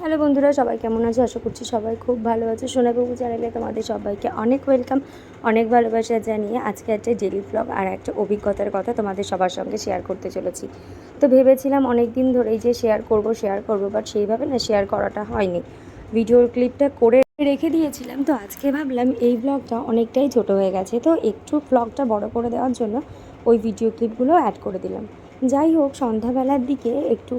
Hello বন্ধুরা, সবাই কেমন আছে? আশা করছি সবাই খুব ভালো আছে। সোনাবাবু চ্যানেলে তোমাদের সবাইকে অনেক ওয়েলকাম অনেক ভালোবাসা জানিয়ে আজকে একটা ডেলি ব্লগ আর একটা অভিজ্ঞতার কথা তোমাদের সবার সঙ্গে শেয়ার করতে চলেছি। তো ভেবেছিলাম অনেক দিন ধরেই যে শেয়ার করব শেয়ার করব বাট সেইভাবে না শেয়ার করাটা হয়নি। ভিডিওর ক্লিপটা করে রেখে দিয়েছিলাম। তো আজকে ভাবলাম এই ব্লগটা অনেকটাই ছোট হয়ে গেছে। তো একটু ব্লগটা বড় করে দেওয়ার জন্য ওই ভিডিও ক্লিপগুলো অ্যাড করে দিলাম। যাই হোক, সন্ধ্যাবেলার দিকে একটু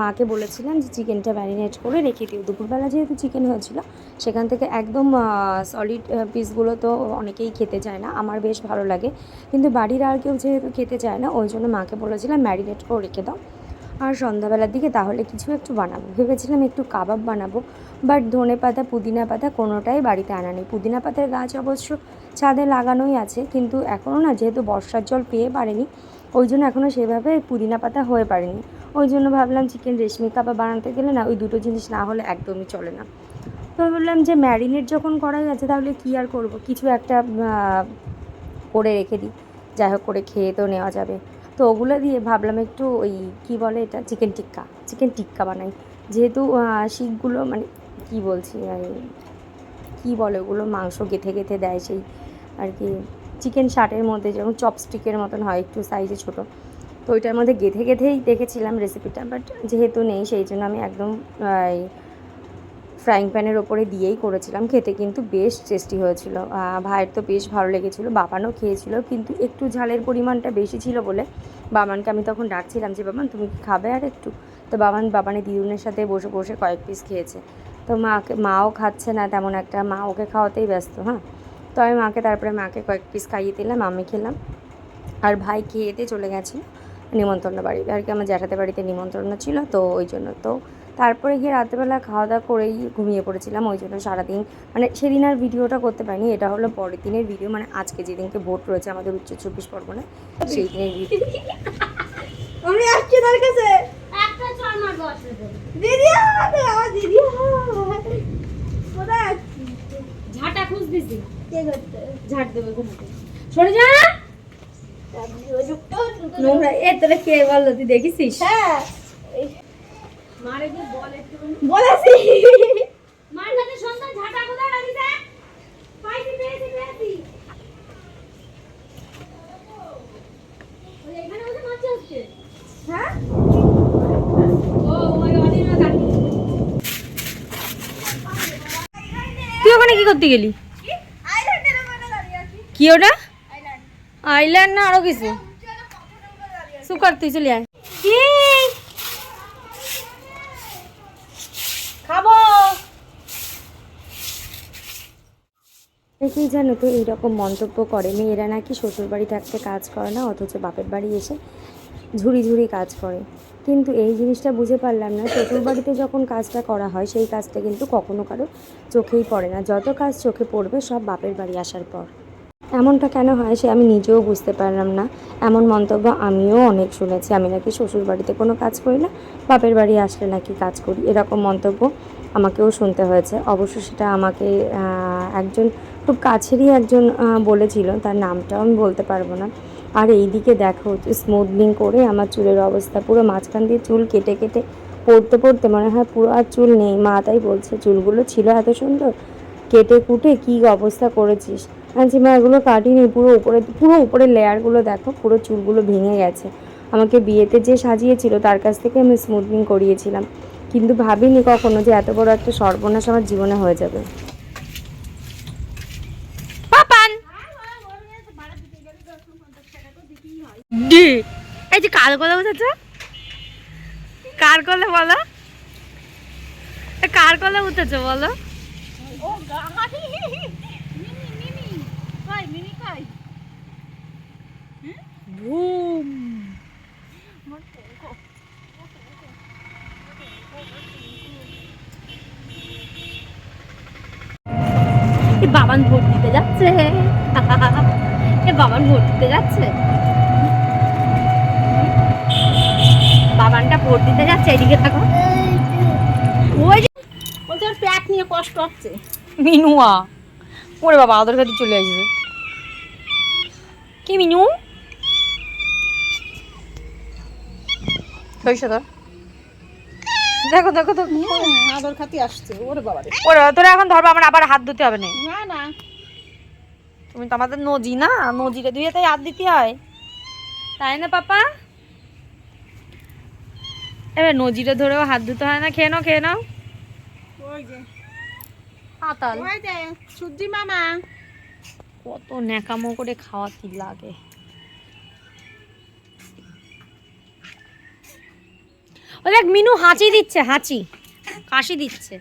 মাকে বলেছিলাম যে চিকেনটা ম্যারিনেট করে রেখে দিও। দুপুরবেলা যেহেতু চিকেন হয়েছিল, সেখান থেকে একদম সলিড পিসগুলো তো অনেকেই খেতে চায় না। আমার বেশ ভালো লাগে। কিন্তু বাড়ির আর কেউ যেহেতু খেতে চায় না, ওই জন্য মাকে বলেছিলাম ম্যারিনেট করে রেখে দাও। আর সন্ধ্যাবেলার দিকে তাহলে কিছু একটু বানাবো। ভেবেছিলাম একটু কাবাব বানাবো বাট ধনে পাতা, পুদিনা পাতা কোনোটাই বাড়িতে আনা নেই। পুদিনা পাতার গাছ অবশ্য ছাদে লাগানোই আছে, কিন্তু এখনও না যেহেতু বর্ষার জল পেয়ে পারেনি, ওই জন্য এখনও সেভাবে পুদিনা পাতা হয়ে পারেনি। ওই জন্য ভাবলাম চিকেন রেশমি কাবাব বানাতে গেলে না ওই দুটো জিনিস না হলে একদমই চলে না। তো বললাম যে ম্যারিনেট যখন করাই আছে তাহলে কী আর করব? কিছু একটা করে রেখে দিই। যাই হোক, করে খেয়ে তো নেওয়া যাবে। তো ওগুলো দিয়ে ভাবলাম একটু ওই কী বলে এটা চিকেন টিক্কা চিকেন টিক্কা বানাই। যেহেতু শিখগুলো মানে কী বলছি কী বলে ওগুলো, মাংস গেথে গেথে দেয় সেই আর কি। চিকেন শার্টের মধ্যে যেমন চপস্টিকের মতন হয়, একটু সাইজে ছোটো। তো ওইটার মধ্যে গেথে গেথেই দেখেছিলাম রেসিপিটা বাট যেহেতু নেই, সেই জন্য আমি একদম ফ্রাইং প্যানের ওপরে দিয়েই করেছিলাম, খেতে কিন্তু বেশ টেস্টি হয়েছিল। ভাইয়ের তো বেশ ভালো লেগেছিলো, বাবানও খেয়েছিল, কিন্তু একটু ঝালের পরিমাণটা বেশি ছিল বলে বাবানকে আমি তখন ডাকছিলাম যে, বাবান, তুমি কি খাবে আর একটু? তো বাবান বাবানের দিদুনের সাথে বসে বসে কয়েক পিস খেয়েছে। তো মাকে, মাও খাচ্ছে না তেমন একটা, মা ওকে খাওয়াতেই ব্যস্ত হ্যাঁ? তো আমি মাকে, তারপরে মাকে কয়েক পিস খাইয়ে দিলাম, আমি খেলাম। আর ভাই খেয়েতে চলে গেছে নিমন্ত্রণ বাড়িতে, আর কি আমার জ্যাঠাদের বাড়িতে নিমন্ত্রণ ছিল, তো ওই জন্য। তো তারপরে গিয়ে রাত্রেবেলা খাওয়া দাওয়া করেই ঘুমিয়ে পড়েছিলাম ওই জন্য সারাদিন। মানে সেদিন আর ভিডিওটা করতে পারিনি এটা হলো পরের দিনের ভিডিও। মানে আজকে যেদিনকে ভোট রয়েছে আমাদের উচ্চ চব্বিশ পরগনায় সেই দিনের ভিডিও। আমি আসছি তার কাছে। দিদি আমাকে আমার দিদি কোথায় ঝাঁটা খুঁজ কে করতে ঝাঁট দেবে ওখানে সরে যা। নোংরা এ তোরা কে বলল তুই দেখেছিস হ্যাঁ। বলেছি। মার কাছে সন্ধ্যা ঝাঁটা কোথায় রাখি পাইছি পেয়েছি পেয়েছি। এখানে বসে মাছ হচ্ছে? হ্যাঁ? ও ওই অদিনা কাটি তুই ওখানে কি করতে গেলি? কি? ওটা? আইল্যান্ড আইল্যান্ড না আরও কিছু? সুকার তুই চলে আয়। কি খাব দেখেই জানো তো এইরকম মন্তব্য করে। মেয়েরা নাকি শ্বশুর বাড়ি থাকতে কাজ করে না, অথচ বাপের বাড়ি এসে ঝুড়ি ঝুড়ি কাজ করে। কিন্তু এই জিনিসটা বুঝে পারলাম না শ্বশুর বাড়িতে যখন কাজটা করা হয়, সেই কাজটা কিন্তু কখনো কারও চোখেই পড়ে না। যত কাজ চোখে পড়বে, সব বাপের বাড়ি আসার পর। এমনটা কেন হয়, সে আমি নিজেও বুঝতে পারলাম না। এমন মন্তব্য আমিও অনেক শুনেছি। আমি নাকি শ্বশুর বাড়িতে কোনো কাজ করি না, বাপের বাড়ি আসলে নাকি কাজ করি। এরকম মন্তব্য আমাকেও শুনতে হয়েছে। অবশ্য সেটা আমাকে একজন খুব কাছেরই একজন বলেছিল, তার নামটাও আমি বলতে পারব না। আর এই দিকে দেখো স্মুথনিং করে আমার চুলের অবস্থা পুরো মাঝখান দিয়ে চুল কেটে কেটে পড়তে পড়তে মনে হয় পুরো আর চুল নেই। মা তাই বলছে, চুলগুলো ছিল এত সুন্দর, কেটে কুটে কি অবস্থা করেছিস? আনছি, মা, এগুলো কাটিনি, পুরো উপরে, পুরো উপরের লেয়ারগুলো দেখো, পুরো চুলগুলো ভেঙে গেছে। আমাকে বিয়েতে যে সাজিয়েছিল, তার কাছ থেকে আমি স্মুথনিং করিয়েছিলাম। কিন্তু ভাবিনি কখনো যে এত বড় একটা সর্বনাশ আমার জীবনে হয়ে যাবে। ডি এই যে কার কথা বুঝেছ কার কলে বলো? এ কার কলে উঠেছো বলো? এ বাবান ভোট দিতে যাচ্ছে। বাবান ভোট দিতে যাচ্ছে। ভোট দিতে যাচ্ছে এদিকে থাকো ওই বলতে ওর নিয়ে কষ্ট হচ্ছে। মিনুয়া। ওরে বাবা আদর কাছে চলে আসবে কি মিনু? দেখো দেখো তো। আদর খাতি আসছে ওরে বাবা ওরে তোরা এখন ধরবো আমার আবার হাত ধুতে হবে না। না না। তুমি তো আমাদের নজি না নজিরে ধুয়ে তাই হাত দিতে হয়। তাই না পাপা? এবার নজিরে ধরেও হাত ধুতে হয় না। খেয়ে নাও খেয়ে নাও। পাতাল। ওই মামা। কত ন্যাকামো করে খাওয়া কি লাগে। ও দেখ মিনু হাঁচি দিচ্ছে হাঁচি। কাশি দিচ্ছে।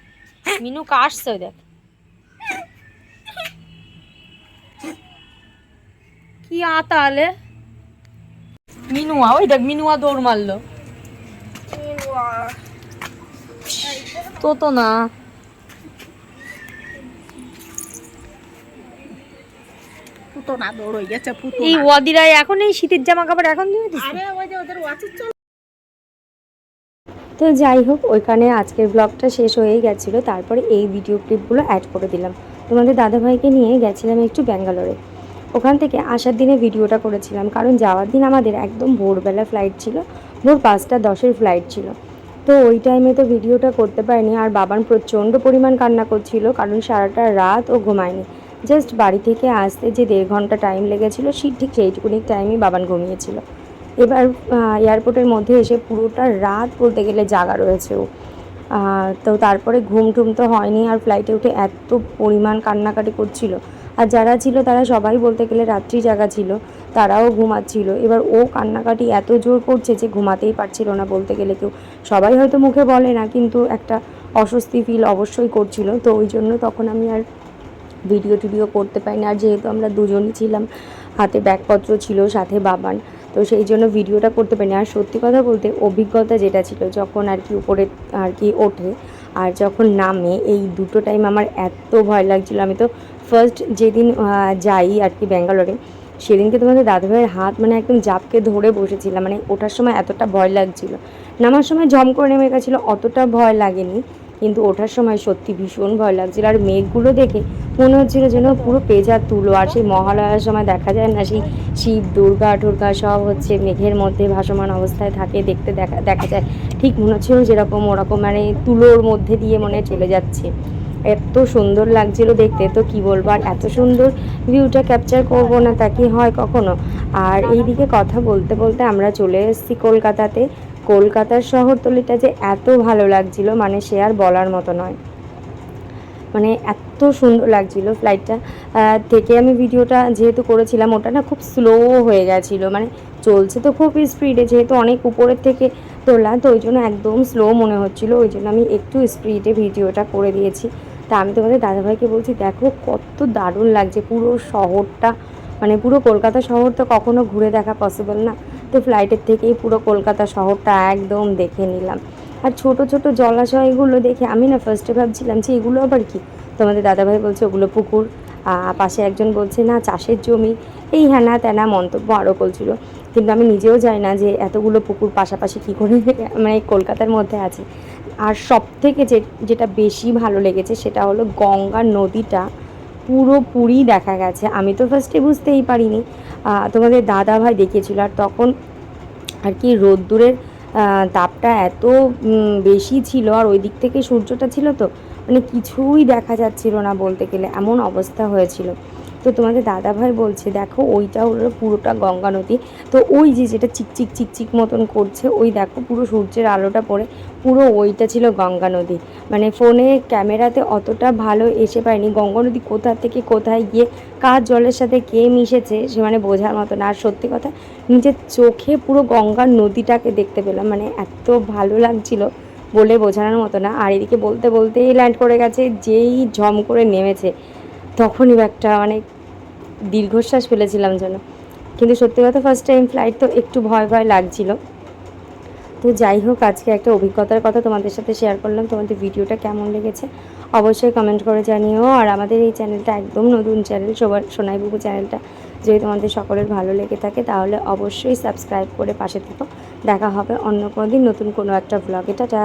মিনু কাশছে ওই দেখ। কি আতালে মিনুয়া ওই দেখ মিনুয়া দৌড় মারলো। তো তো না দৌড় হয়ে গেছে পুতো এই ওয়াদিরাই এখন এই শীতের জামা কাপড় এখন দিয়ে দিচ্ছে আরে ওই যে ওদের ওয়াচের চল তো যাই হোক ওইখানে আজকের ব্লগটা শেষ হয়েই গেছিল। তারপরে এই ভিডিও ক্লিপগুলো অ্যাড করে দিলাম। তোমাদের দাদাভাইকে নিয়ে গেছিলাম একটু ব্যাঙ্গালোরে। ওখান থেকে আসার দিনে ভিডিওটা করেছিলাম। কারণ যাওয়ার দিন আমাদের একদম ভোরবেলা ফ্লাইট ছিল। ভোর পাঁচটা দশের ফ্লাইট ছিল। তো ওই টাইমে তো ভিডিওটা করতে পারিনি আর বাবান প্রচণ্ড পরিমাণ কান্না করছিল কারণ সারাটা রাত ও ঘুমায়নি। জাস্ট বাড়ি থেকে আসতে যে দেড় ঘণ্টা টাইম লেগেছিলো, সেই ঠিক সেইটুকুনি টাইমই বাবান ঘুমিয়েছিল। এবার এয়ারপোর্টের মধ্যে এসে পুরোটা রাত বলতে গেলে জাগা রয়েছে ও। তো তারপরে ঘুম টুম তো হয়নি আর ফ্লাইটে উঠে এত পরিমাণ কান্নাকাটি করছিল। আর যারা ছিল তারা সবাই বলতে গেলে রাত্রি জাগা ছিল। তারাও ঘুমাচ্ছিল। এবার ও কান্নাকাটি এত জোর করছে যে ঘুমাতেই পারছিল না বলতে গেলে কেউ। সবাই হয়তো মুখে বলে না, কিন্তু একটা অস্বস্তি ফিল অবশ্যই করছিল। তো ওই জন্য তখন আমি আর ভিডিও টিডিও করতে পারিনি। আর যেহেতু আমরা দুজনই ছিলাম, হাতে ব্যাগপত্র ছিল, সাথে বাবান, তো সেই জন্য ভিডিওটা করতে পারিনি। আর সত্যি কথা বলতে অভিজ্ঞতা যেটা ছিল, যখন আর কি উপরে আর কি ওঠে আর যখন নামে, এই দুটো টাইম আমার এত ভয় লাগছিল। আমি তো ফার্স্ট যেদিন যাই আর কি ব্যাঙ্গালোরে সেদিনকে তোমাদের দাদাভাইয়ের হাত মানে একদম জাপকে ধরে বসেছিলাম মানে ওঠার সময় এতটা ভয় লাগছিল। নামার সময় জম করে নেমে গেছিল, অতটা ভয় লাগেনি, কিন্তু ওঠার সময় সত্যি ভীষণ ভয় লাগছিল। আর মেঘগুলো দেখে মনে হচ্ছিল যেন পুরো পেঁজা তুলো, আর সেই মহালয়ার সময় দেখা যায় না, সেই শিব, দুর্গা টুর্গা সব হচ্ছে মেঘের মধ্যে ভাসমান অবস্থায় থাকে, দেখতে দেখা দেখা যায়। ঠিক মনে হচ্ছিল যেরকম ওরকম মানে তুলোর মধ্যে দিয়ে মনে চলে যাচ্ছে। এত সুন্দর লাগছিল দেখতে, তো কি বলব? আর এত সুন্দর ভিউটা ক্যাপচার করব না তা কি হয় কখনো? আর এইদিকে কথা বলতে বলতে আমরা চলে এসেছি কলকাতাতে। কলকাতার শহরতলিটা যে এত ভালো লাগছিল মানে সে আর বলার মতো নয়। মানে এত সুন্দর লাগছিল ফ্লাইটটা থেকে আমি ভিডিওটা যেহেতু করেছিলাম, ওটা না খুব স্লো হয়ে গেছিল। মানে চলছে তো খুব স্পিডে যেহেতু অনেক উপরের থেকে তোলা, তো ওই জন্য একদম স্লো মনে হচ্ছিল। ওই জন্য আমি একটু স্পিডে ভিডিওটা করে দিয়েছি। তা আমি তোমাদের দাদাভাইকে বলছি, দেখো কত দারুণ লাগছে। পুরো শহরটা মানে পুরো কলকাতা শহর তো কখনো ঘুরে দেখা পসিবল না। তো ফ্লাইটের থেকেই পুরো কলকাতা শহরটা একদম দেখে নিলাম। আর ছোট ছোট জলাশয়গুলো দেখে আমি না ফার্স্টে ভাবছিলাম যে এগুলো আবার কি? তোমাদের দাদাভাই বলছে ওগুলো পুকুর। পাশে একজন বলছে, না, চাষের জমি। এই হ্যানা ত্যানা মন্তব্য আরও করছিল কিন্তু আমি নিজেও যাই না যে এতগুলো পুকুর পাশাপাশি কী করে মানে কলকাতার মধ্যে আছে। আর সব থেকে যে, যেটা বেশি ভালো লেগেছে সেটা হলো গঙ্গা নদীটা পুরোপুরি দেখা গেছে। আমি তো ফার্স্টে বুঝতেই পারিনি। তোমাদের দাদা ভাই দেখিয়েছিল আর তখন আর কি রোদ্দুরের তাপটা এত বেশি ছিল আর ওই দিক থেকে সূর্যটা ছিল তো মানে কিছুই দেখা যাচ্ছিল না বলতে গেলে, এমন অবস্থা হয়েছিল। তো তোমাদের দাদা ভাই বলছে, দেখো, ওইটা হলো পুরোটা গঙ্গা নদী। তো ওই যে যেটা চিকচিক চিকচিক মতন করছে, ওই দেখো পুরো সূর্যের আলোটা পড়ে, পুরো ওইটা ছিল গঙ্গা নদী। মানে ফোনে ক্যামেরাতে অতটা ভালো এসে পায়নি। গঙ্গা নদী কোথা থেকে কোথায় গিয়ে, কার জলের সাথে কে মিশেছে, সে মানে বোঝার মতো না আর সত্যি কথা, নিজের চোখে পুরো গঙ্গার নদীটাকে দেখতে পেলাম। মানে এত ভালো লাগছিল বলে বোঝানোর মতো না। আর এদিকে বলতে বলতেই ল্যান্ড করে গেছে, যেই ঝম করে নেমেছে। তখনই একটা মানে দীর্ঘশ্বাস ফেলেছিলাম যেন। কিন্তু সত্যি কথা ফার্স্ট টাইম ফ্লাইট তো একটু ভয় ভয় লাগছিল। তো যাই হোক, আজকে একটা অভিজ্ঞতার কথা তোমাদের সাথে শেয়ার করলাম। তোমাদের ভিডিওটা কেমন লেগেছে অবশ্যই কমেন্ট করে জানিও। আর আমাদের এই চ্যানেলটা একদম নতুন চ্যানেল সবার সোনাইবুবু চ্যানেলটা যদি তোমাদের সকলের ভালো লেগে থাকে, তাহলে অবশ্যই সাবস্ক্রাইব করে পাশে থেকো। দেখা হবে অন্য কোনো দিন নতুন কোনো একটা ব্লগে টাটা!